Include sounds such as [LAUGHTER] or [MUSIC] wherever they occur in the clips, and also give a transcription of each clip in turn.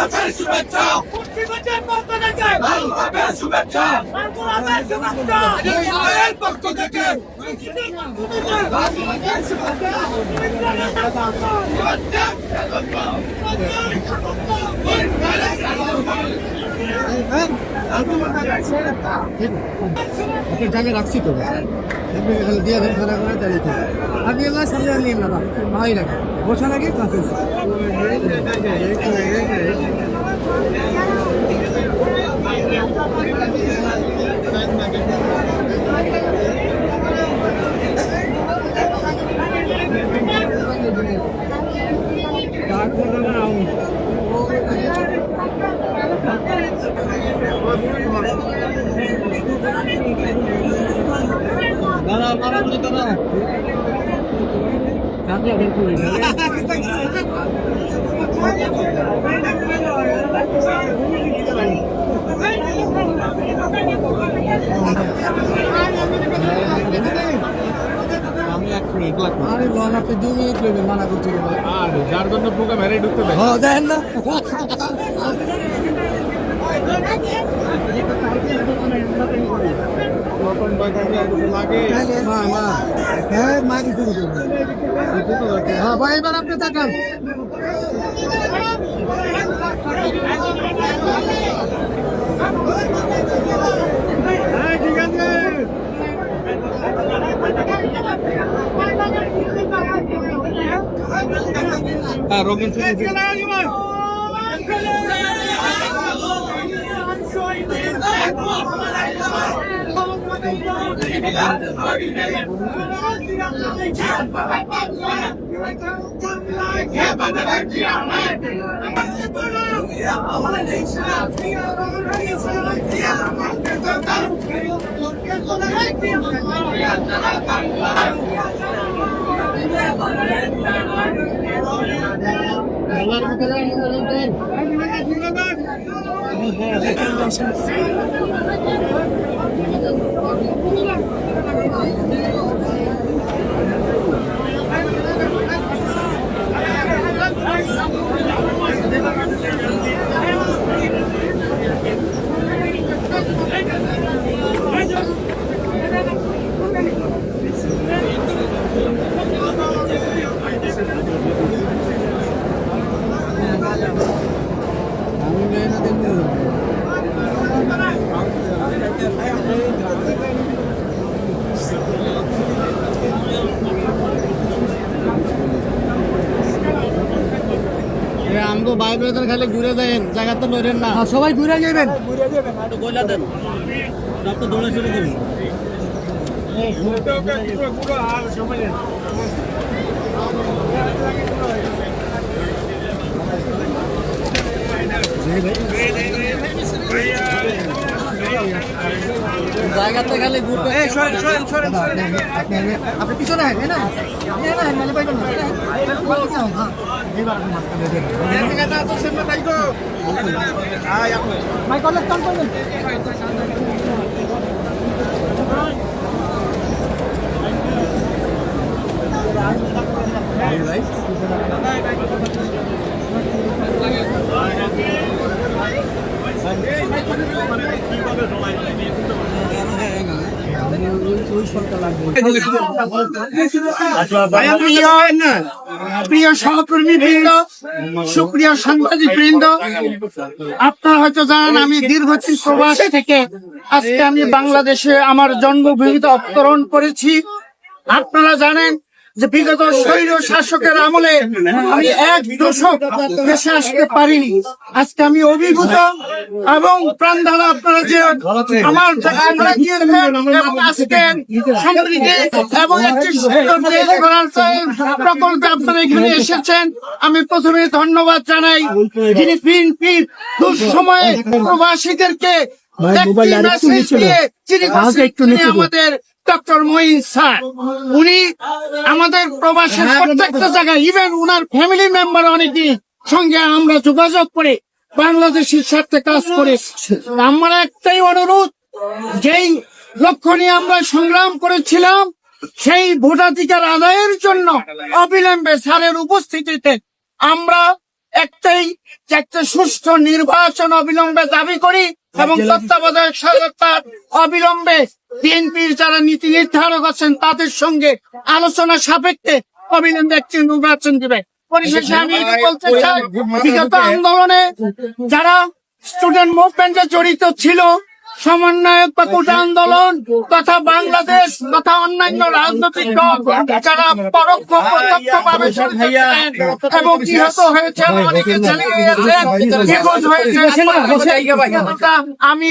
মাতার শুভেচ্ছা। শুভেচ্ছা। পক্ষ থেকে। শুভেচ্ছা। আপনি জায়গায় রাখছি তো দিয়ে দেন খানা করে দাঁড়িয়ে থাকেন আপনি এবার সামনে নিয়ে আরে লন আপনি দু মিনিট নেবেন মানা করছি আর যার জন্য পোকা মেরে ঢুকতে দেয় হ্যাঁ দেখেন না। [LAUGHS] [LAUGHS] হ্যাঁ ভাই এবার আপনি তাকান হ্যাঁ আছে হ্যাঁ রঙিন আমি মেয়ে না দেখব আমগো ভাই ব্রাদার খালি ঘুরে দেন জায়গা তো নড়েন না সবাই ঘুরে যাবেন আর সময় নেই। জায়গাতে খালি ঘুরতে আপনি আপনি পিছনে হাঁটেন না আপনি না মানে পাইবেন না হ্যাঁ এবার আপনি মাঝখানে দেন মাই কলেজ কাম করবেন। বৃন্দ সাংবাদিক বৃন্দ, আপনারা হয়তো জানেন আমি থেকে আজকে আমি বাংলাদেশে আমার জন্মভূমিতে অবতরণ করেছি। আপনারা জানেন যে বিগত স্বৈর শাসকের আমলে আমি এক দশক দেশে আসতে পারিনি। আজকে আমি অভিভূত এবং প্রাণ দ্বারা আপনারা যে আমার আজকে এবং একটি প্রকল্পে আপনারা এখানে এসেছেন আমি প্রথমে ধন্যবাদ জানাই যিনি বিএনপির দুঃসময়ে প্রবাসীদেরকে একটি দিয়ে যিনি আমাদের ডক্টর মঈন স্যার। উনি আমাদের প্রবাসের প্রত্যেকটা জায়গায় ইভেন উনার ফ্যামিলি মেম্বার অনেকেই সঙ্গে আমরা যোগাযোগ করে বাংলাদেশের স্বার্থে কাজ করে আমার একটাই অনুরোধ যেই লক্ষ্য নিয়ে আমরা সংগ্রাম করেছিলাম সেই ভোটাধিকার আদায়ের জন্য অবিলম্বে স্যারের উপস্থিতিতে আমরা একটাই একটা সুষ্ঠু নির্বাচন অবিলম্বে দাবি করি এবং তত্ত্বাবধায়ক সরকার অবিলম্বে বিএনপির যারা নীতি নির্ধারক আছেন তাদের সঙ্গে আলোচনা সাপেক্ষে অবিলম্বে একটি নির্বাচন দিবে। পরিশেষে আমি বলতে চাই, বিগত আন্দোলনে যারা স্টুডেন্ট মুভমেন্টে জড়িত ছিল সমন্বয়ক বা কোটা আন্দোলন তথা বাংলাদেশ তথা অন্যান্য রাজনৈতিক দল যারা পরোক্ষ প্রত্যক্ষ ভাবে এবং নিহত হয়েছে অনেকে নিখোঁজ হয়েছে আমি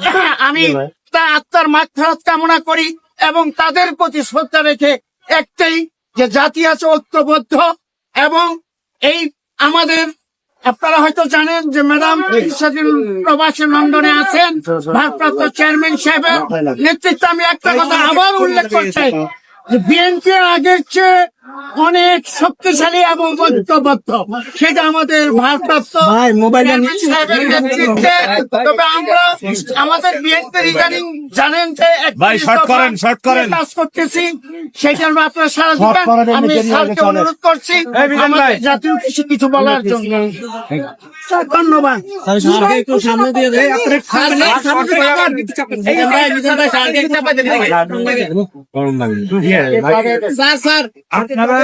[COUGHS] আমি তা আত্মার মাঠ ফেরত কামনা করি এবং তাদের প্রতি শ্রদ্ধা রেখে একটাই যে জাতি আছে ঐক্যবদ্ধ এবং এই আমাদের আপনারা হয়তো জানেন যে ম্যাডাম কিছুদিন প্রবাসী লন্ডনে আছেন। ভারপ্রাপ্ত চেয়ারম্যান সাহেবের নেতৃত্বে আমি একটা কথা আবার উল্লেখ করতে বিএনপি আগের চেয়ে অনেক শক্তিশালী এবং ঐক্যবদ্ধ সেটা আমাদের ভারপ্রাপ্ত তবে আমরা আমাদের বিএনপি ইদানিং জানেন যে। কাজ করতেছি সেই জন্য আপনারা সারা দিবেন আমি স্যারকে অনুরোধ করছি আমাদের জাতীয় কিছু কিছু বলার জন্য ধন্যবাদ সামনে দিয়ে স্যার স্যার আপনারা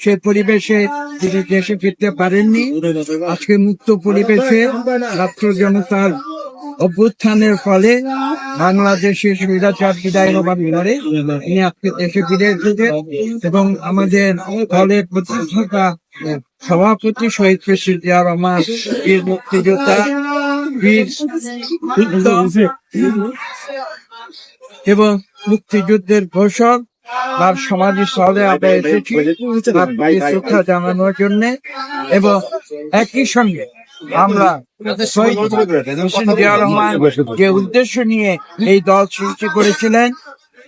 সে পরিবেশে তিনি দেশে ফিরতে পারেননি, আজকে মুক্ত পরিবেশে ছাত্র জনতার অভ্যুত্থানের ফলে বাংলাদেশের সুবিধাচার বিদায় হবার পরে তিনি আজকে দেশে ফিরে এসেছেন এবং আমাদের দলের প্রতি থাকা সভাপতি শহীদ প্রেসিডেন্ট জিয়া রহমান বীর মুক্তিযোদ্ধা বীর এবং মুক্তিযুদ্ধের ঘোষক তার সমাধি স্থলে আমরা এসেছি শ্রদ্ধা জানানোর জন্য এবং একই সঙ্গে আমরা রহমান যে উদ্দেশ্য নিয়ে এই দল সৃষ্টি করেছিলেন,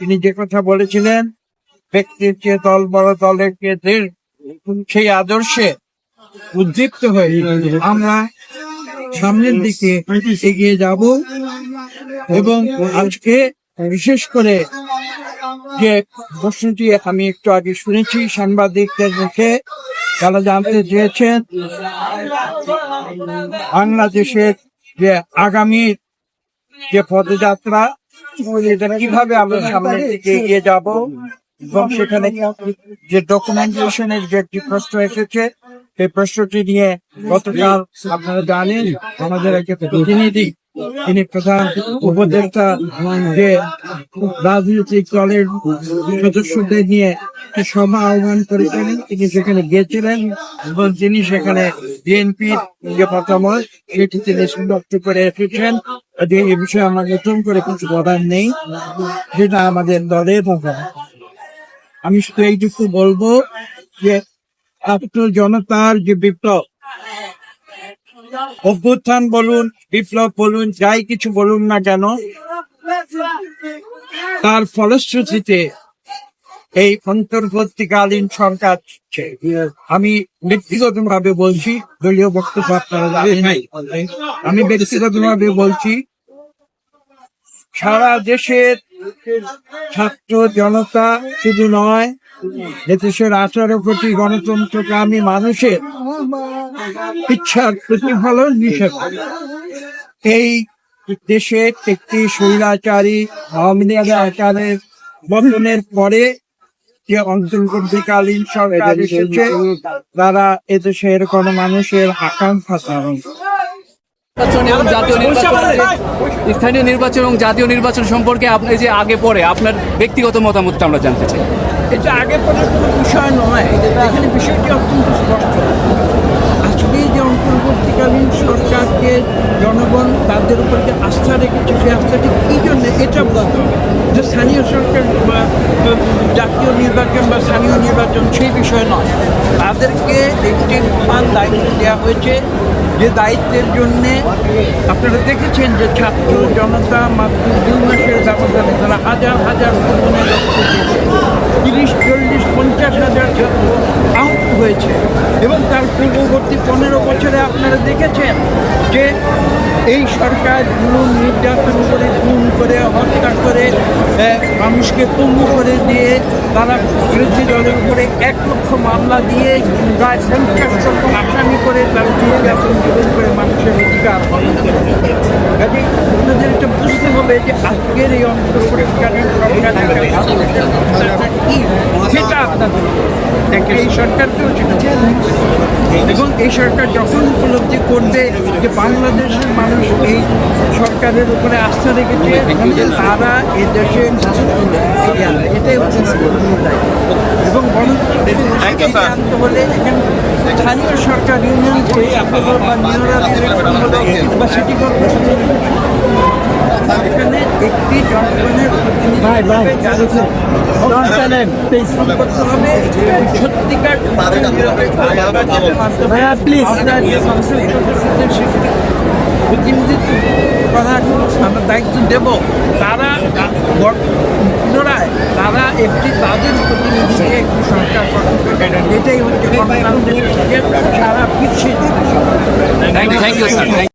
তিনি যে কথা বলেছিলেন, ব্যক্তির চেয়ে দল বড় দলের চেয়ে দেশ সেই আদর্শে উদ্দীপ্ত হয়ে আমরা সামনের দিকে এগিয়ে যাব এবং আজকে বিশেষ করে যে প্রশ্নটি আমি একটু আগে শুনেছি, সাংবাদিকদের মুখে। তারা জানতে চেয়েছেন, বাংলাদেশের যে আগামী যে পদযাত্রা কীভাবে আমরা সামনের দিকে এগিয়ে যাব, এবং সেখানে যে ডকুমেন্টেশনের যে একটি প্রশ্ন এসেছে, সেই প্রশ্নটি নিয়ে গতকাল আপনারা জানেন, আমাদের একটা প্রতিনিধি তিনি প্রধান উপদেষ্টা যে রাজনৈতিক দলের সদস্যদের নিয়ে সভা আহ্বান করেছিলেন তিনি সেখানে গিয়েছিলেন এবং তিনি সেখানে বিএনপির যে মতামত, সেটি তিনি সুন্দর করে এসেছেন। যে এ বিষয়ে আমার নতুন করে কিছু বলার নেই, সেটা আমাদের দলের আমি শুধু এইটুকু বলব যে ছাত্র জনতার যে বিপ্লব অভ্যুত্থান বলুন, বিপ্লব বলুন, যাই কিছু বলুন না কেন, তার ফলশ্রুতিতে এই অন্তর্বর্তীকালীন সরকার আমি ব্যক্তিগত ভাবে বলছি, দলীয় বক্তব্য আপনারা। আমি ব্যক্তিগত ভাবে বলছি, সারা দেশের ছাত্র জনতা শুধু নয় দেশের আঠারো কোটি গণতন্ত্রকামী মানুষের ইচ্ছার প্রতিফলন হিসেবে এই দেশে একটি স্বৈরাচারী আওয়ামী লীগের আচারের বন্ধনের পরে যে অন্তর্বর্তীকালীন সরকার এসেছে, তারা এদেশের কোনো মানুষের আকাঙ্ক্ষা এবং জাতীয় নির্বাচন স্থানীয় নির্বাচন এবং জাতীয় নির্বাচন সম্পর্কে আপনি যে আগে পরে আপনার ব্যক্তিগত মতামতটা আমরা জানতে চাই। এটা আগে পরে কোনো বিষয় নয়। এখানে বিষয়টি অত্যন্ত স্পষ্ট। আজকে যে অন্তর্বর্তীকালীন সরকারকে জনগণ তাদের উপর যে আস্থা রেখেছে, সেই আস্থাটি কী জন্য এটা বলতে যে স্থানীয় সরকার বা জাতীয় নির্বাচন বা স্থানীয় নির্বাচন, সেই বিষয় নয়। তাদেরকে একটি মহান দায়িত্ব দেওয়া হয়েছে। যে দায়িত্বের জন্যে আপনারা দেখেছেন যে ছাত্র জনতা মাত্র দুই মাসের ব্যবধানে তারা হাজার হাজার দিয়েছে তিরিশ, চল্লিশ, পঞ্চাশ হাজার ছাত্র আহত হয়েছে। এবং তার পূর্ববর্তী পনেরো বছরে আপনারা দেখেছেন যে এই সরকার জুলুম নির্যাতন করে খুন করে হত্যা করে মানুষকে পঙ্গু করে দিয়ে তারা বিরোধী দলের উপরে এক লক্ষ মামলা দিয়ে প্রায় পঞ্চাশ আসামি করে তার নির্যাতন জুলুম করে মানুষের অধিকার কাজে আপনাদের এটা বুঝতে হবে যে আজকের এই অন্তর্বর্তীকালীন কি সেটা আপনাদের এই সরকারকেও সেটা এবং এই সরকার যখন উপলব্ধি করবে যে বাংলাদেশের মানুষ এই সরকারের উপরে আস্থা রেখেছে তারা এই দেশে এটাই হচ্ছে এবং গণতন্ত্র হলে এখানে স্থানীয় সরকার ইউনিয়ন বা সিটি কর্পোরেশন এখানে একটি জনগণের সত্যিকার ভাইয়া প্লিজ প্রতিনিধিত্ব করার আমরা দায়িত্ব দেব। তারা পুনরায় তারা একটি তাদের প্রতিনিধিকে একটি সরকার গঠন এটাই হচ্ছে সারা বিশ্বের থ্যাংক ইউ স্যার